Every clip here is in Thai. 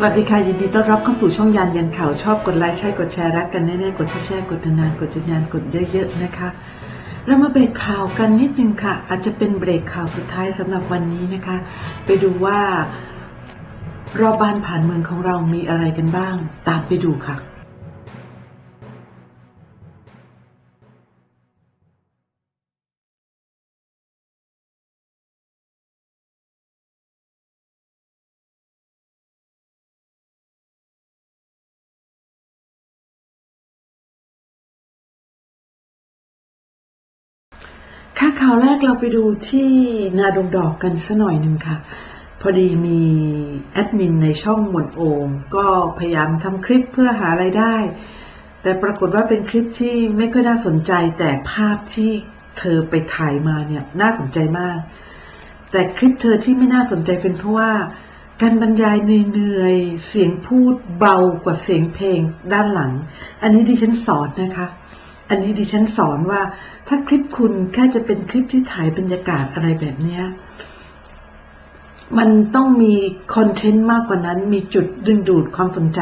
สวัสดีค่ะ ยินดีต้อนรับเข้าสู่ช่องยานยันข่าวชอบกดไลค์ใช่กดแชร์รักกันแน่ๆ กดแชร์กดนานๆกดจัญญานกดเยอะๆนะคะ เรามาเบรกข่าวกันนิดนึงค่ะ อาจจะเป็นเบรกข่าวสุดท้ายสำหรับวันนี้นะคะ ไปดูว่ารอบบ้านผ่านเมืองของเรามีอะไรกันบ้าง ตามไปดูค่ะ ค่ะข่าวแรกเราไปดูที่นาดงดอกกันสัหน่อยหนึ่งค่ะ พอดีมีแอดมินในช่องหมวดโอม ก็พยายามทำคลิปเพื่อหาไรายได้ แต่ปรากฏว่าเป็นคลิปที่ไม่ค่อยน่าสนใจ แต่ภาพที่เธอไปถ่ายมาเนี่ยน่าสนใจมาก แต่คลิปเธอที่ไม่น่าสนใจเป็นเพราะว่าการบรรยายเหนื่อยเสียงพูดเบากว่าเสียงเพลงด้านหลัง อันนี้ดิฉันสอนนะคะ อันนี้ดิฉันสอนว่า ถ้าคลิปคุณแค่จะเป็นคลิปที่ถ่ายบรรยากาศอะไรแบบเนี้ยมันต้องมีคอนเทนต์มากกว่านั้น มีจุดดึงดูดความสนใจ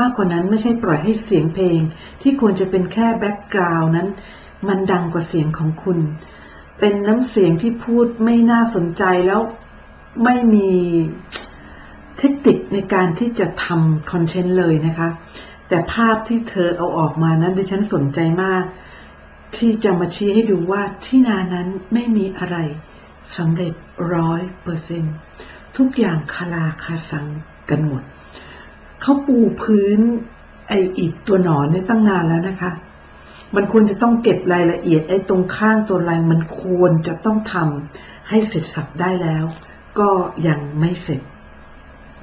มากกว่านั้นไม่ใช่ปล่อยให้เสียงเพลง ที่ควรจะเป็นแค่แบ็กกราวน์นั้น มันดังกว่าเสียงของคุณ เป็นน้ำเสียงที่พูดไม่น่าสนใจแล้วไม่มีเทคนิคในการที่จะทำคอนเทนต์เลยนะคะ แต่ภาพที่เธอเอาออกมานั้นดิฉันสนใจมาก ที่จะมาชี้ให้ดูว่าที่นานั้นไม่มีอะไรสำเร็จร้อยเปอร์เซนทุกอย่างคาราคาสังกันหมด เขาปูพื้นไออิฐตัวหนอนเนี่ยตั้งนานแล้วนะคะ มันควรจะต้องเก็บรายละเอียดไอ้ตรงข้างตัวลายมันควรจะต้องทำให้เสร็จสับได้แล้ว ก็ยังไม่เสร็จ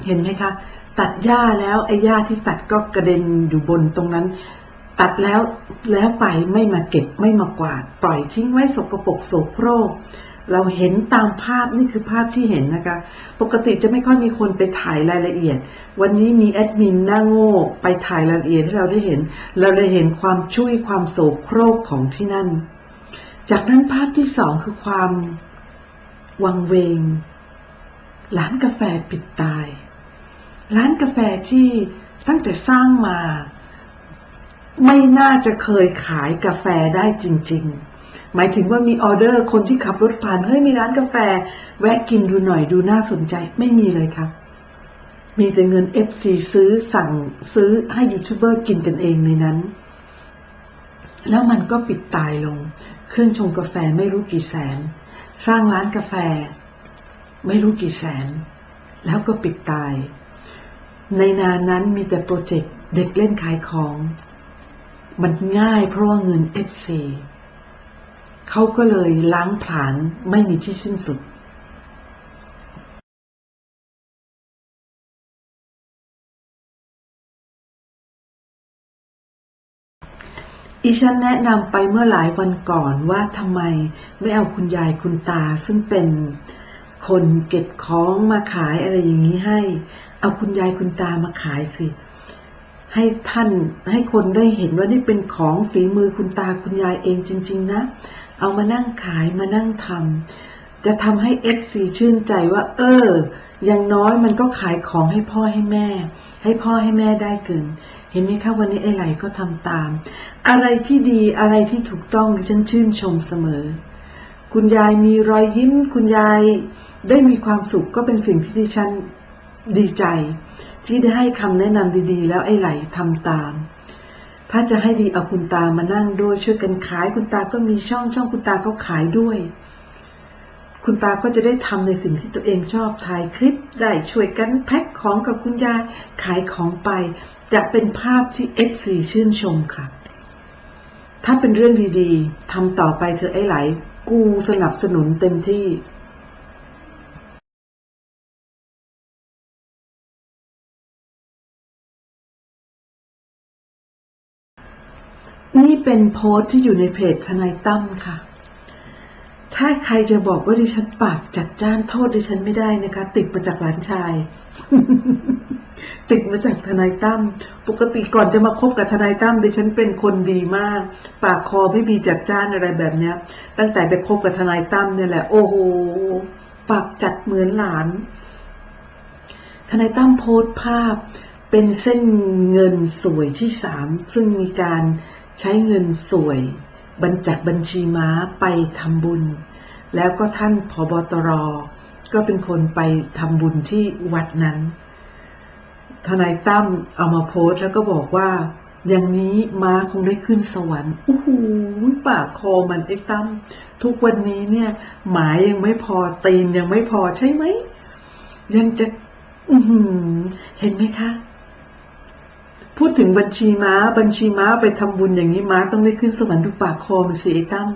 เห็นไหมคะ ตัดหญ้าแล้วไอ้หญ้าที่ตัดก็กระเด็นอยู่บนตรงนั้น ตัดแล้วแล้วไปไม่มาเก็บไม่มากวาด ปล่อยทิ้งไว้สกปรกโสโครกเราเห็นตามภาพนี่คือภาพที่เห็นนะคะ ปกติจะไม่ค่อยมีคนไปถ่ายรายละเอียด วันนี้มีแอดมินหน้าโง่ไปถ่ายรายละเอียดให้เราได้เห็น เราได้เห็นความช่วยความโสโครกของที่นั่น จากนั้นภาพที่สองคือความวังเวง ร้านกาแฟปิดตาย ร้านกาแฟที่ตั้งแต่สร้างมา ไม่น่าจะเคยขายกาแฟได้จริง ๆ หมายถึงว่ามีออเดอร์คนที่ขับรถผ่านเฮ้ยมีร้านกาแฟ แวะกินดูหน่อยดูน่าสนใจไม่มีเลยครับ มีแต่เงิน FC ซื้อสั่งซื้อให้ยูทูบเบอร์กินกันเองในนั้น แล้วมันก็ปิดตายลง เครื่องชงกาแฟไม่รู้กี่แสน สร้างร้านกาแฟ ไม่รู้กี่แสน แล้วก็ปิดตาย ในนานนั้นมีแต่โปรเจกต์เด็กเล่นขายของ มันง่ายเพราะว่าเงิน FC เขาก็เลยล้างผลาญไม่มีที่สิ้นสุดอีฉันแนะนำไปเมื่อหลายวันก่อนว่าทำไมไม่เอาคุณยายคุณตา ซึ่งเป็นคนเก็บของมาขายอะไรอย่างนี้ให้ เอาคุณยายคุณตามาขายสิ ให้ท่านให้คนได้เห็นว่านี่เป็นของฝีมือคุณตาคุณยายเองจริง ๆ นะ เอามานั่งขายมานั่งทำจะทำให้เอฟซีชื่นใจว่า เอออย่างน้อยมันก็ขายของให้พ่อให้แม่ ให้พ่อให้แม่ได้เกิน เห็นไหมคะวันนี้ไอ้ไหลก็ทำตาม อะไรที่ดีอะไรที่ถูกต้องฉันชื่นชมเสมอ คุณยายมีรอยยิ้ม คุณยายได้มีความสุขก็เป็นสิ่งที่ดิฉัน ดีใจ ที่ได้ให้คำแนะนำดีๆ แล้วไอ้ไหลทำตาม ถ้าจะให้ดีเอาคุณตามานั่งด้วยช่วยกันขายคุณตาก็มีช่องช่องคุณตาก็ขายด้วย คุณตาก็จะได้ทำในสิ่งที่ตัวเองชอบถ่ายคลิปได้ช่วยกันแพ็คของกับคุณยายขายของไป จะเป็นภาพที่เอฟซีชื่นชมค่ะ ถ้าเป็นเรื่องดีๆทำต่อไปเธอไอ้ไหล กูสนับสนุนเต็มที่ นี่เป็นโพสต์ที่อยู่ในเพจทนายตั้มค่ะ ถ้าใครจะบอกว่าดิฉันปากจัดจ้านโทษดิฉันไม่ได้นะคะ ติดมาจากหลานชาย ติดมาจากทนายตั้ม ปกติก่อนจะมาคบกับทนายตั้มดิฉันเป็นคนดีมาก ปากคอไม่มีจัดจ้านอะไรแบบเนี้ย ตั้งแต่ไปคบกับทนายตั้มเนี่ยแหละ โอ้โห ปากจัดเหมือนหลาน ทนายตั้มโพสต์ภาพเป็นเส้นเงินสวยที่สามซึ่งมีการ ใช้เงินสวยบัญจากบัญชีม้าไปทำบุญ แล้วก็ท่านผบตร ก็เป็นคนไปทำบุญที่วัดนั้น ทนายตั้มเอามาโพสต์แล้วก็บอกว่า อย่างนี้ม้าคงได้ขึ้นสวรรค์อู้หูปากคอมันไอ้ตั้มทุกวันนี้เนี่ย หมายยังไม่พอตีนยังไม่พอใช่ไหมยังจะเห็นไหมคะ พูดถึงบัญชีม้า บัญชีม้าไปทำบุญอย่างนี้ม้าต้องได้ขึ้นสวรรค์ดูปากคอมันสิไอ้ตั้ม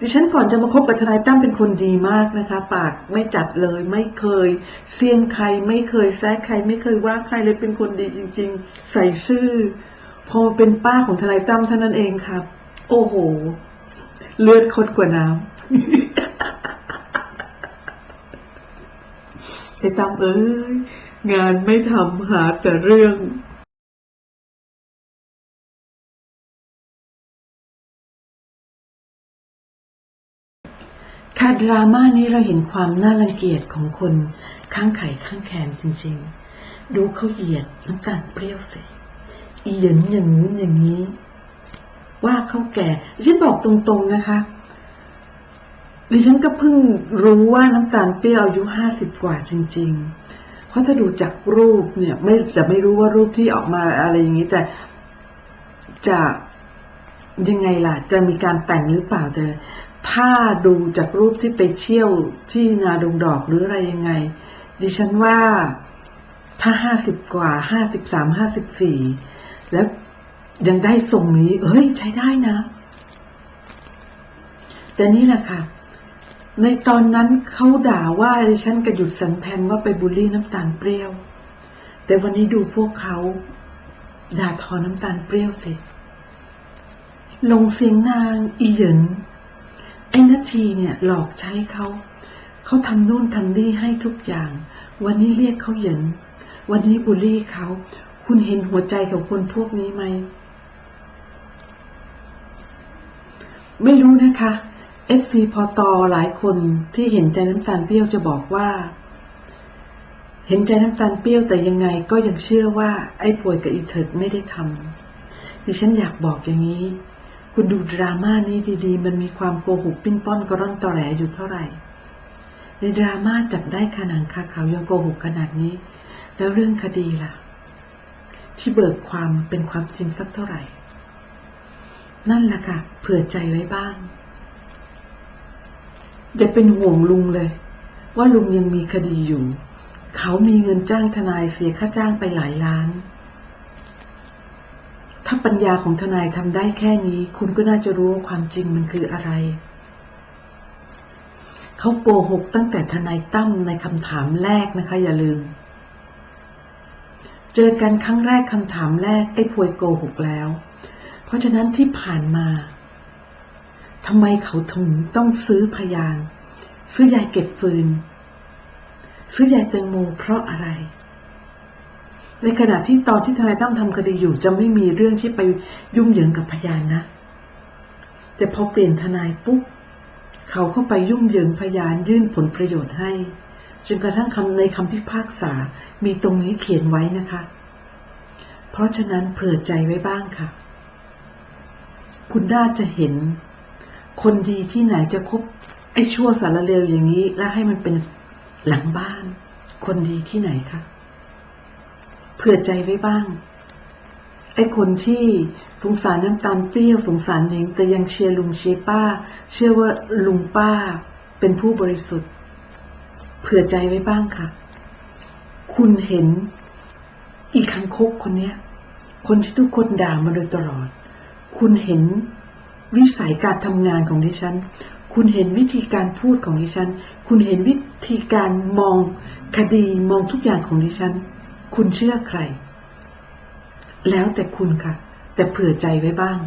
ดิฉันก่อนจะมาคบกับทนายตั้มเป็นคนดีมากนะคะ ปากไม่จัดเลย ไม่เคยเสียงใครไม่เคยแซะใคร ไม่เคยว่าใครเลยเป็นคนดีจริง ๆ ใส่ซื่อพอเป็นป้าของทนายตั้มเท่านั้นเองครับ โอ้โห เลือดคดกว่าน้ำไอ้ตั้มเอ้ยงานไม่ทำหาแต่เรื่อง ค่ะดราม่านี้เราเห็นความน่ารังเกียจของคนข้างไข่ข้างแขนจริงๆ ดูเขาเหยียดน้ำตาลเปรี้ยวสิอีเหยินอย่างนู้นอย่างนี้ ว่าเขาแก่ฉันบอกตรงๆนะคะ ดิฉันก็เพิ่งรู้ว่าน้ำตาลเปรี้ยวอายุห้าสิบกว่าจริง ๆ เพราะถ้าดูจากรูปเนี่ย ไม่แต่ไม่รู้ว่ารูปที่ออกมาอะไรอย่างนี้แต่จะยังไงล่ะ จะมีการแต่งหรือเปล่าแต่ ถ้าดูจากรูปที่ไปเที่ยวที่นาดงดอกหรืออะไรยังไง ดิฉันว่าถ้าห้าสิบกว่าห้าสิบสามห้าสิบสี่แล้วยังได้ทรงนี้ เอ้ยใช้ได้นะ แต่นี่แหละค่ะ ในตอนนั้นเขาด่าว่าดิฉันกระหยุดสันแพมว่าไปบูลลี่น้ำตาลเปรี้ยว แต่วันนี้ดูพวกเขาด่าทอน้ำตาลเปรี้ยวสิ ลงเสียงนางอีเหยิน อ้นาทีเนี่ยหลอกใช้เขาเขาทำนู่นทำนี่ให้ทุกอย่าง วันนี้เรียกเขาเหยิน วันนี้บูลลี่เขา คุณเห็นหัวใจของคนพวกนี้ไหม ไม่รู้นะคะ FC พอตอหลายคนที่เห็นใจน้ำตาลเปรี้ยวจะบอกว่า เห็นใจน้ำตาลเปรี้ยวแต่ยังไงก็ยังเชื่อว่าไอ้ป่วยกับอีเถิดไม่ได้ทำดิฉันอยากบอกอย่างนี้ คุณดูดราม่านี้ดีๆ มันมีความโกหกปิ้นป้อนกระร่อนตอแหลอยู่เท่าไหร่ ในดราม่าจับได้ขนาดคาเขายังโกหกขนาดนี้ แล้วเรื่องคดีล่ะ ที่เบิกความเป็นความจริงสักเท่าไหร่ นั่นแหละค่ะ เผื่อใจไว้บ้าง อย่าเป็นห่วงลุงเลย ว่าลุงยังมีคดีอยู่ เขามีเงินจ้างทนายเสียค่าจ้างไปหลายล้าน ถ้าปัญญาของทนายทำได้แค่นี้ คุณก็น่าจะรู้ว่าความจริงมันคืออะไร เขาโกหกตั้งแต่ทนายตั้มในคำถามแรกนะคะ อย่าลืม เจอกันครั้งแรกคำถามแรกไอ้พวยโกหกแล้ว เพราะฉะนั้นที่ผ่านมาทำไมเขาถึงต้องซื้อพยาน ซื้อยายเก็บฟืน ซื้อยายแตงโมเพราะอะไร ในขณะที่ตอนที่ทนายตั้มทำคดีอยู่ จะไม่มีเรื่องที่ไปยุ่งเหยิงกับพยานนะ แต่พอเปลี่ยนทนายปุ๊บเขาเข้าไปยุ่งเหยิงพยานยื่นผลประโยชน์ให้จนกระทั่งคำในคำพิพากษามีตรงนี้เขียนไว้นะคะ เพราะฉะนั้นเผื่อใจไว้บ้างค่ะ คุณน่าจะเห็น คนดีที่ไหนจะคบไอ้ชั่วสารเลวอย่างนี้ แล้วให้มันเป็นหลังบ้าน คนดีที่ไหนคะ เผื่อใจไว้บ้าง ไอ้คนที่สงสารน้ำตาลเปรี้ยวสงสารหนิงแต่ยังเชียร์ลุงเชียร์ป้า เชื่อว่าลุงป้าเป็นผู้บริสุทธิ์ เผื่อใจไว้บ้างค่ะ คุณเห็น อีคังคกคนเนี้ย คนที่ทุกคนด่ามาโดยตลอด คุณเห็นวิสัยการทำงานของดิฉัน คุณเห็นวิธีการพูดของดิฉัน คุณเห็นวิธีการมองคดีมองทุกอย่างของดิฉัน คุณเชื่อใคร แล้วแต่คุณค่ะ แต่เผื่อใจไว้บ้าง